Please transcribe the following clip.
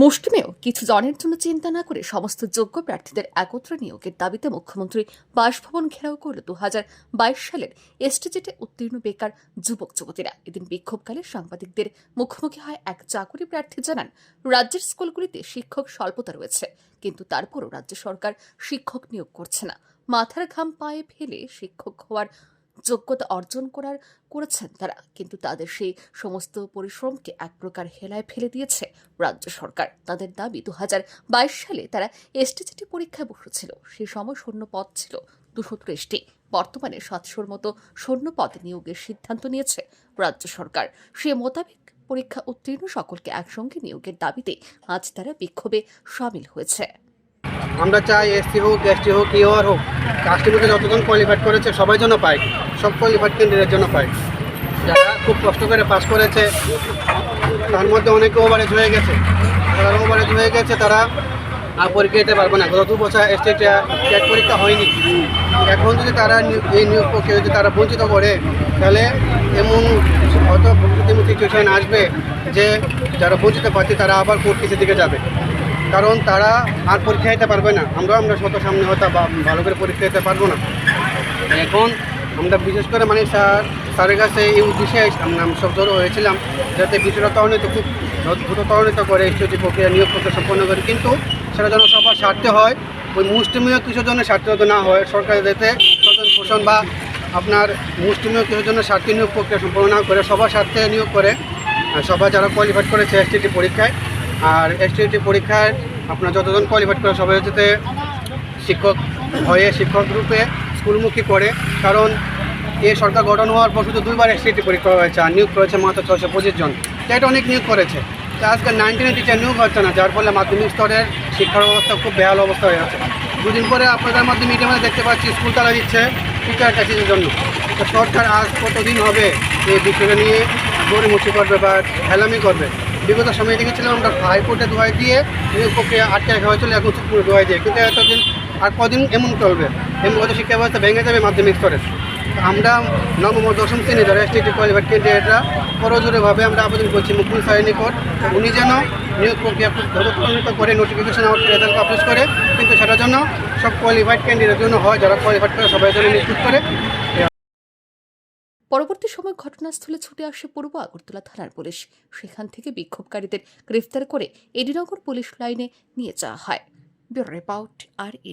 মুষ্টিমেয় কিছু জনের জন্য চিন্তা না করে সমস্ত যোগ্য প্রার্থীদের একত্রে নিয়োগের দাবিতে মুখ্যমন্ত্রী বাসভবন ঘেরাও করল দু হাজার বাইশ সালের এসটিজেটে উত্তীর্ণ বেকার যুবক যুবতীরা। এদিন বিক্ষোভকালে সাংবাদিকদের মুখোমুখি হয় এক চাকরি প্রার্থী জানান, রাজ্যের স্কুলগুলিতে শিক্ষক স্বল্পতা রয়েছে, কিন্তু তারপরও রাজ্য সরকার শিক্ষক নিয়োগ করছে না। মাথার ঘাম পায়ে ফেলে শিক্ষক হওয়ার যোগ্যতা অর্জন করার করেছেন তারা, কিন্তু তাদের সেই সমস্ত পরিশ্রমকে এক প্রকার হেলায় ফেলে দিয়েছে রাজ্য সরকার। তাদের দাবি দু সালে তারা এসটিজিটি পরীক্ষায় বসেছিল। সে সময় শূন্য পদ ছিল, দুশো ত্রিশটি। বর্তমানে সাতশোর মতো শূন্য পদ নিয়োগের সিদ্ধান্ত নিয়েছে রাজ্য সরকার। সে মোতাবেক পরীক্ষা উত্তীর্ণ সকলকে একসঙ্গে নিয়োগের দাবিতে আজ তারা বিক্ষোভে সামিল হয়েছে। আমরা চাই এসসি হোক, এসটি হোক ইওর হোক কাস্টের মধ্যে যতজন কোয়ালিফাইড করেছে সবাই জন্য পাই সব কোয়ালিফাইড ক্যান্ডিডেটের জন্য পাই যারা খুব কষ্ট করে পাস করেছে, তার মধ্যে অনেকে ওভারেজ হয়ে গেছে। যারা ওভারেজ হয়ে গেছে, তারা আর পরীক্ষা দিতে পারবে না। গত দু বছর স্টেট টেট পরীক্ষা হয়নি। এখন যদি তারা এই নিয়োগ প্রক্রিয়া যদি তারা বঞ্চিত করে, তাহলে এমন হয়তো সিচুয়েশন আসবে যে যারা বঞ্চিত পাচ্ছে তারা আবার কোর্ট কেসের দিকে যাবে। কারণ তারা আর পরীক্ষা দিতে পারবে না। আমরা আমরা শত সামনে হয়তো ভালো করে পরীক্ষা দিতে পারব না। এখন আমরা বিশেষ করে মানে স্যার, স্যারের কাছে এই উদ্দেশ্যে আমরা সব জড়ো হয়েছিলাম যাতে বিষয়টা ত্বরান্বিত খুব দ্রুত ত্বরান্বিত করে স্টেজি প্রক্রিয়া নিয়োগ প্রক্রিয়া সম্পন্ন করে। কিন্তু সেটা যেন সবার স্বার্থে হয়, ওই মুষ্টিমীয় কিছুর জন্য স্বার্থে না হয়, সরকার যাতে স্বজন পোষণ বা আপনার মুষ্টিমীয় কিছুর জন্য স্বার্থে নিয়োগ প্রক্রিয়া সম্পন্ন না করে, সবার স্বার্থে নিয়োগ করে সবাই যারা কোয়ালিফাইড করেছে এসটিটি পরীক্ষায় আর এস এসটিটি পরীক্ষায় আপনার যতজন কোয়ালিফাইড করে সবাই যাতে শিক্ষক হয়ে শিক্ষক রূপে স্কুলমুখী করে। কারণ এই সরকার গঠন হওয়ার পর শুধু দুইবার এসটিটি পরীক্ষা হয়েছে আর নিয়োগ করেছে মাত্র ছশো পঁচিশ জন। এটা অনেক নিয়োগ করেছে। তো আজকে নাইনটিনে টিচার নিয়োগ হচ্ছে না, যার ফলে মাধ্যমিক স্তরের শিক্ষার অবস্থা খুব বেহাল অবস্থা হয়ে আছে। দুদিন পরে আপনাদের মধ্যে মিডিয়ামে দেখতে পাচ্ছি, স্কুল তারা দিচ্ছে টিচার কাছের জন্য। তো সরকার আজ কতদিন হবে, এই বিষয়টা নিয়ে গড়িমুচি করবে বা হেলামি করবে? বিগত সময় দেখেছিলাম আমরা হাইকোর্টে দোয়াই দিয়ে প্রক্রিয়া আটকে রাখা হয়েছিল, এখন সুপ্রিম দোয়াই দিয়ে। কিন্তু এতদিন আর কদিন এমন চলবে? এমন হয়তো শিক্ষা ব্যবস্থা ভেঙে যাবে মাধ্যমিক স্তরে? আমরা নবম দশম শ্রেণি যারা এসটি কোয়ালিফাইড ক্যান্ডিডেটরা করজোরেভাবে আমরা আবেদন করছি মুখ্যমন্ত্রী স্যারের নিকট। উনি যেন নিয়োগ প্রক্রিয়া খুব করে নোটিফিকেশন আউট রেজাল্ট পাবলিশ করে। কিন্তু সেটার জন্য সব কোয়ালিফাইড ক্যান্ডিডেটের জন্য হয়, যারা কোয়ালিফাইড করে সবাই জন্য নিশ্চিত করে। পরবর্তী সময় ঘটনাস্থলে ছুটে আসে পূর্ব আগরতলা থানার পুলিশ। সেখান থেকে বিক্ষোভকারীদের গ্রেফতার করে এডিনগর পুলিশ লাইনে নিয়ে যাওয়া হয়। ব্যুরো রিপোর্ট আর ই